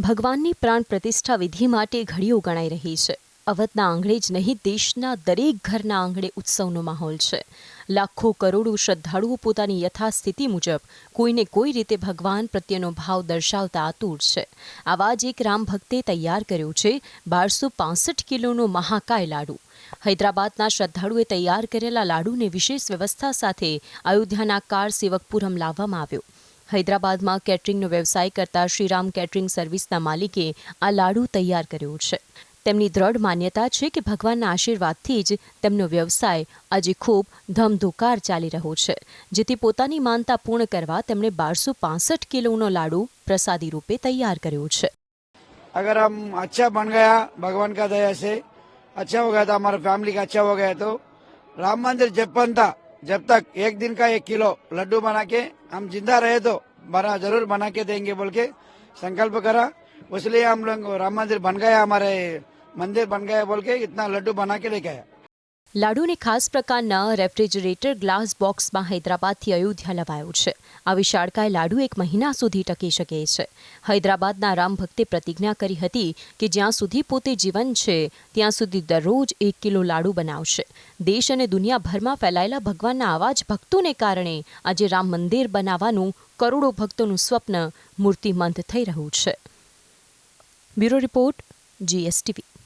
ભગવાનની પ્રાણ પ્રતિષ્ઠા વિધિ માટે ઘડીઓ ગણાઈ રહી છે. અવધના આંગણે જ નહીં, દેશના દરેક ઘરના આંગણે ઉત્સવનો માહોલ છે. લાખો કરોડો શ્રદ્ધાળુઓ પોતાની યથાસ્થિતિ મુજબ કોઈને કોઈ રીતે ભગવાન પ્રત્યેનો ભાવ દર્શાવતા આતુર છે. આવા જ એક રામ ભક્તે તૈયાર કર્યો છે, બારસો પાસઠ કિલોનો મહાકાય લાડુ. હૈદરાબાદના શ્રદ્ધાળુએ તૈયાર કરેલા લાડુને વિશેષ વ્યવસ્થા સાથે અયોધ્યાના કાર સેવકપુરમ લાવવામાં આવ્યો. હૈદરાબાદમાં કેટરિંગનો વ્યવસાય કરતા શ્રીરામ કેટરિંગ સર્વિસના માલિકે આ લાડુ તૈયાર કર્યો છે તેમની દ્રઢ માન્યતા છે કે ભગવાનના આશીર્વાદથી જ તેમનો વ્યવસાય આજે ખૂબ ધમધોકાર ચાલી રહ્યો છે જેથી પોતાની માનતા પૂર્ણ કરવા તેમણે બારસો પાસઠ કિલોનો લાડુ પ્રસાદી રૂપે તૈયાર કર્યો છે अगर हम अच्छा बन गया भगवान का दया से अच्छा हो गया था हमारा फैमिली का अच्छा हो गया तो राम मंदिर जब बन था जब तक एक दिन का एक किलो लड्डू बना के हम ज़िंदा रहे तो बना ज़रूर बना के देंगे बोल के संकल्प करा। इसलिए हम लोग राम मंदिर बन गया, हमारे मंदिर बन गया बोल के इतना लड्डू बना के लेके आया। લાડુને ખાસ પ્રકારના રેફ્રિજરેટર ગ્લાસ બોક્સમાં હૈદરાબાદથી અયોધ્યા લવાયો છે. આ વિશાળકાય લાડુ એક મહિના સુધી ટકી શકે છે. હૈદરાબાદના રામ ભક્તે પ્રતિજ્ઞા કરી હતી કે જ્યાં સુધી પોતે જીવન છે, ત્યાં સુધી દરરોજ એક કિલો લાડુ બનાવશે. દેશ અને દુનિયાભરમાં ફેલાયેલા ભગવાનના આવા જ ભક્તોને કારણે આજે રામ મંદિર બનાવવાનું કરોડો ભક્તોનું સ્વપ્ન મૂર્તિમંત થઈ રહ્યું છે. Bureau report, GSTV.